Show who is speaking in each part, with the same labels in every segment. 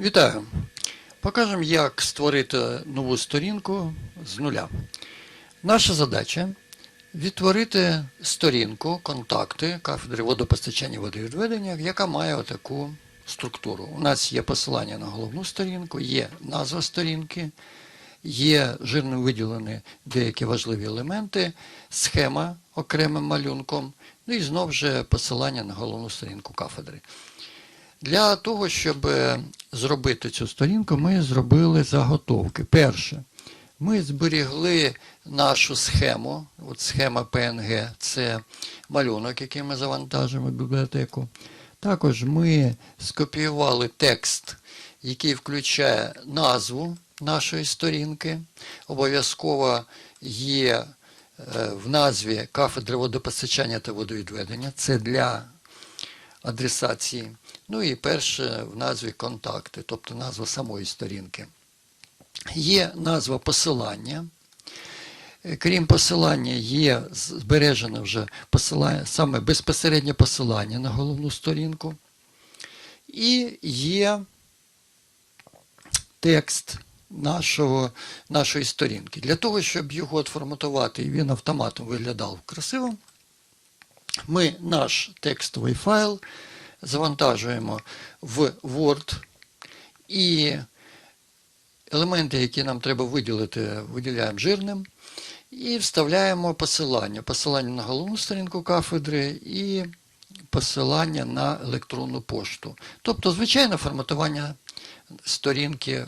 Speaker 1: Вітаю! Покажемо, як створити нову сторінку з нуля. Наша задача відтворити сторінку, контакти кафедри водопостачання водовідведення, яка має отаку структуру. У нас є посилання на головну сторінку, є назва сторінки, є жирно виділені деякі важливі елементи, схема окремим малюнком, ну і знову ж посилання на головну сторінку кафедри. Для того, щоб е, зробити цю сторінку, ми зробили заготовки. Перше, ми зберігли нашу схему. От схема PNG це малюнок, який ми завантажимо в бібліотеку. Також ми скопіювали текст, який включає назву нашої сторінки. Обов'язково є е, в назві кафедри водопостачання та водовідведення. Це для адресації. Ну і перше в назві контакти, тобто назва самої сторінки. Є назва посилання. Крім посилання, є збережено вже посилання, саме безпосереднє посилання на головну сторінку. І є текст нашого, нашої сторінки. Для того, щоб його отформатувати і він автоматом виглядав красиво, ми наш текстовий файл завантажуємо в Word і елементи, які нам треба виділити, виділяємо жирним і вставляємо посилання. Посилання на головну сторінку кафедри і посилання на електронну пошту. Тобто, звичайне форматування сторінки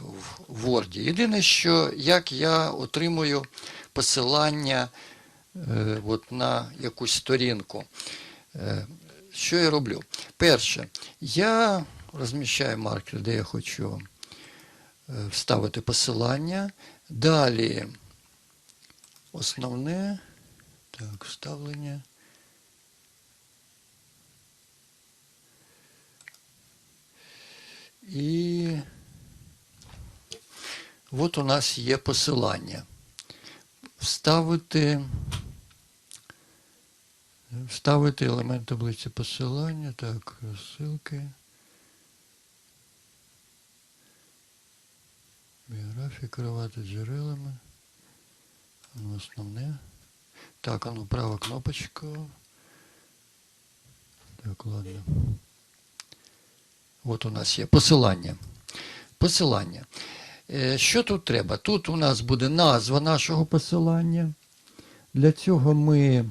Speaker 1: в Word. Єдине, що як я отримую посилання от на якусь сторінку. Е, що я роблю? Перше, я розміщаю маркер, де я хочу е, вставити посилання. Далі основне, так, вставлення. І от у нас є посилання. Вставити Вставити елемент таблиці посилання. Так, ссылки. Біографія керувати джерелами. Ну, Основне. Так, а ну права кнопочка. Так, ладно. От у нас є посилання. Посилання. Е, Що тут треба? Тут у нас буде назва нашого посилання. Для цього ми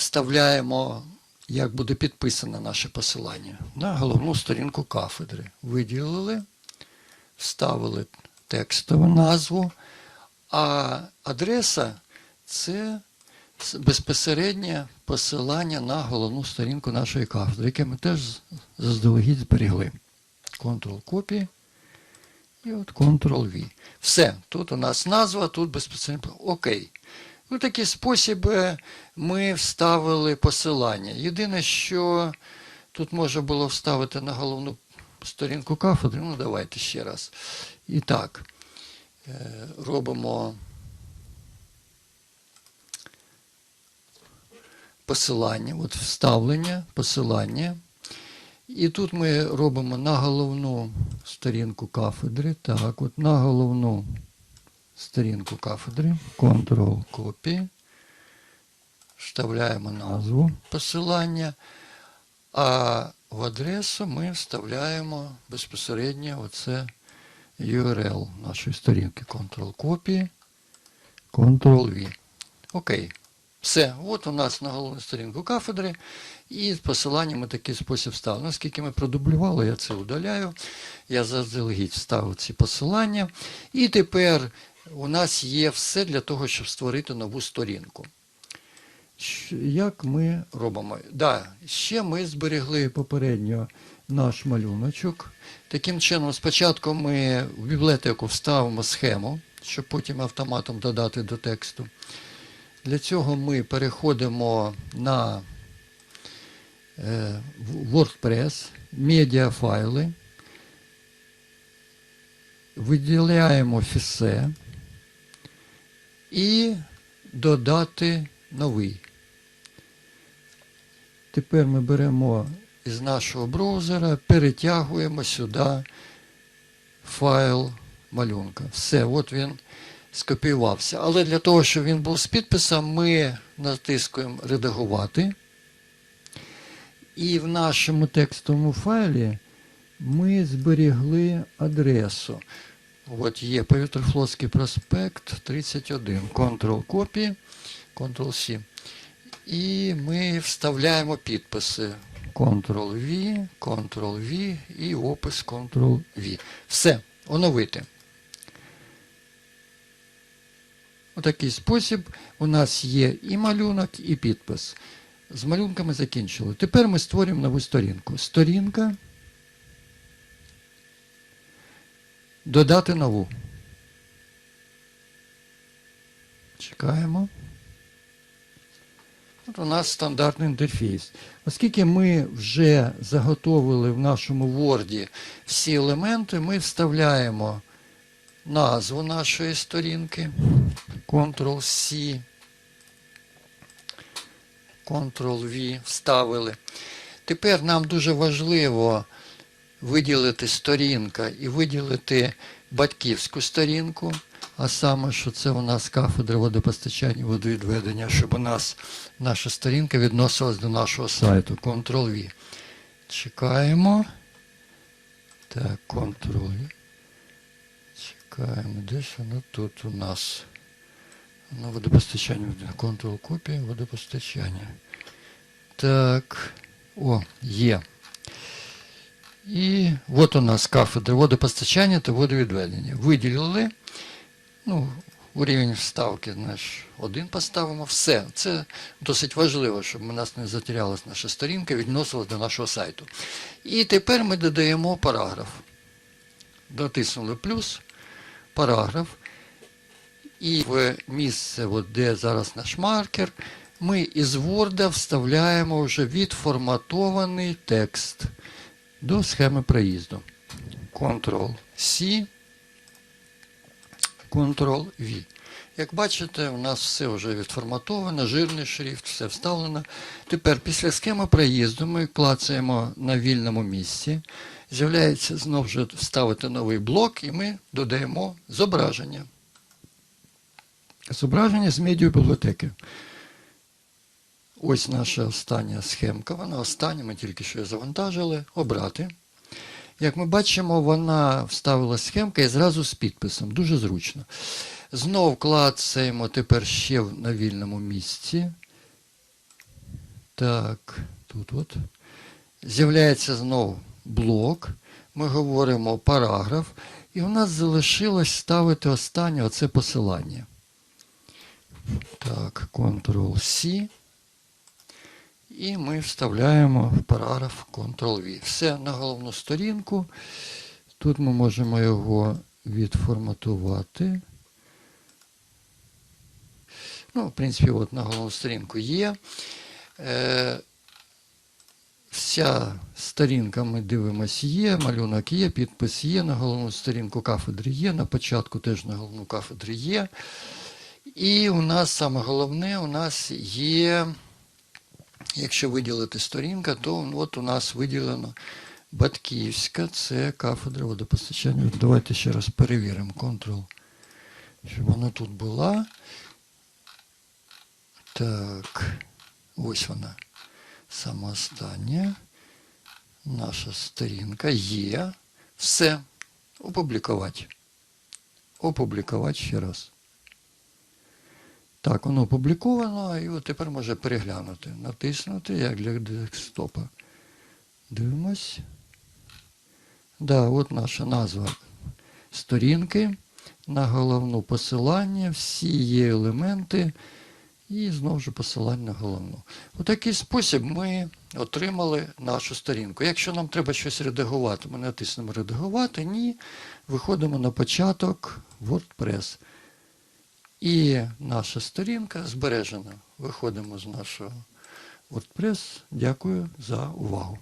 Speaker 1: вставляємо, як буде підписано наше посилання на головну сторінку кафедри. Виділили, вставили текстову назву, а адреса це безпосереднє посилання на головну сторінку нашої кафедри, яке ми теж заздалегідь зберігли. Ctrl-копії і от Ctrl-V. Все, тут у нас назва, тут безпосередньо. Окей. У такий спосіб е, ми вставили посилання. Єдине, що тут можна було вставити на головну сторінку кафедри. Ну, давайте ще раз. І так, е, робимо посилання, от вставлення, посилання. І тут ми робимо на головну сторінку кафедри. Так, от на головну сторінку кафедри, Ctrl копії, вставляємо назву посилання, а в адресу ми вставляємо безпосередньо оце URL нашої сторінки. Ctrl копії, Ctrl-V. Окей. Все, от у нас на головну сторінку кафедри, і посилання ми такий спосіб ставили. Наскільки ми продублювали, я це удаляю. Я заздалегідь вставив ці посилання. І тепер у нас є все для того, щоб створити нову сторінку. Як ми робимо? Да, ще ми зберегли попередньо наш малюночок. Таким чином, спочатку ми в бібліотеку вставимо схему, щоб потім автоматом додати до тексту. Для цього ми переходимо на е, WordPress, медіафайли, виділяємо фісе і додати новий. Тепер ми беремо із нашого браузера перетягуємо сюди файл малюнка. Все, от він скопіювався. Але для того, щоб він був з підписом, ми натискуємо редагувати. І в нашому текстовому файлі ми зберігли адресу. От є Повітряфлотський проспект 31. Ctrl-Copy, Ctrl-C. І ми вставляємо підписи. Ctrl-V, Ctrl-V і опис Ctrl-V. Все, оновити. У такий спосіб у нас є і малюнок, і підпис. З малюнками закінчили. Тепер ми створюємо нову сторінку. Сторінка. Додати нову. Чекаємо. От у нас стандартний інтерфейс. Оскільки ми вже заготовили в нашому Word всі елементи, ми вставляємо назву нашої сторінки. Ctrl-C. Ctrl-V вставили. Тепер нам дуже важливо виділити сторінка і виділити батьківську сторінку, а саме, що це у нас кафедра водопостачання водовідведення, щоб у нас наша сторінка відносилась до нашого сайту. Ctrl-V. Чекаємо. Так, Ctrl-V. Чекаємо. Де ж воно тут у нас? На водопостачання. Ctrl-копія водопостачання. Так. О, є. І от у нас кафедра водопостачання та водовідведення. Виділили. Ну, у рівень вставки наш один поставимо. Все. Це досить важливо, щоб у нас не затерялась наша сторінка, відносилась до нашого сайту. І тепер ми додаємо параграф. Дотиснули плюс, параграф. І в місце, от де зараз наш маркер, ми із Word вставляємо вже відформатований текст до схеми проїзду. Ctrl-C, Ctrl-V. Як бачите, у нас все вже відформатовано, жирний шрифт, все вставлено. Тепер після схеми проїзду ми клацаємо на вільному місці. З'являється знову ж вставити новий блок і ми додаємо зображення. Зображення з медіабібліотеки. Ось наша остання схемка. Вона остання, ми тільки що її завантажили. Обрати. Як ми бачимо, вона вставила схемка і зразу з підписом. Дуже зручно. Знов клацаємо тепер ще в- на вільному місці. Так, тут от. З'являється знов блок. Ми говоримо параграф. І у нас залишилось ставити останнє оце посилання. Так, Ctrl-C. І ми вставляємо в параграф Ctrl-V. Все на головну сторінку. Тут ми можемо його відформатувати. Ну, в принципі, от на головну сторінку є. Е, вся сторінка ми дивимося є, малюнок є, підпис є, на головну сторінку кафедри є, на початку теж на головну кафедрі є. І у нас саме головне, у нас є, якщо виділити сторінка, то от у нас виділено Батьківська, це кафедра водопостачання. Давайте ще раз перевіримо. Ctrl, щоб вона тут була. Так, ось вона. Сама остання. Наша сторінка є. Все. Опублікувати. Опублікувати ще раз. Так, воно опубліковано, і от тепер може переглянути. Натиснути, як для десктопа. Дивимось. Да, от наша назва сторінки. На головну посилання, всі є елементи. І знову ж посилання на головну. У такий спосіб ми отримали нашу сторінку. Якщо нам треба щось редагувати, ми натиснемо редагувати, ні. Виходимо на початок WordPress. І наша сторінка збережена. Виходимо з нашого WordPress. Дякую за увагу.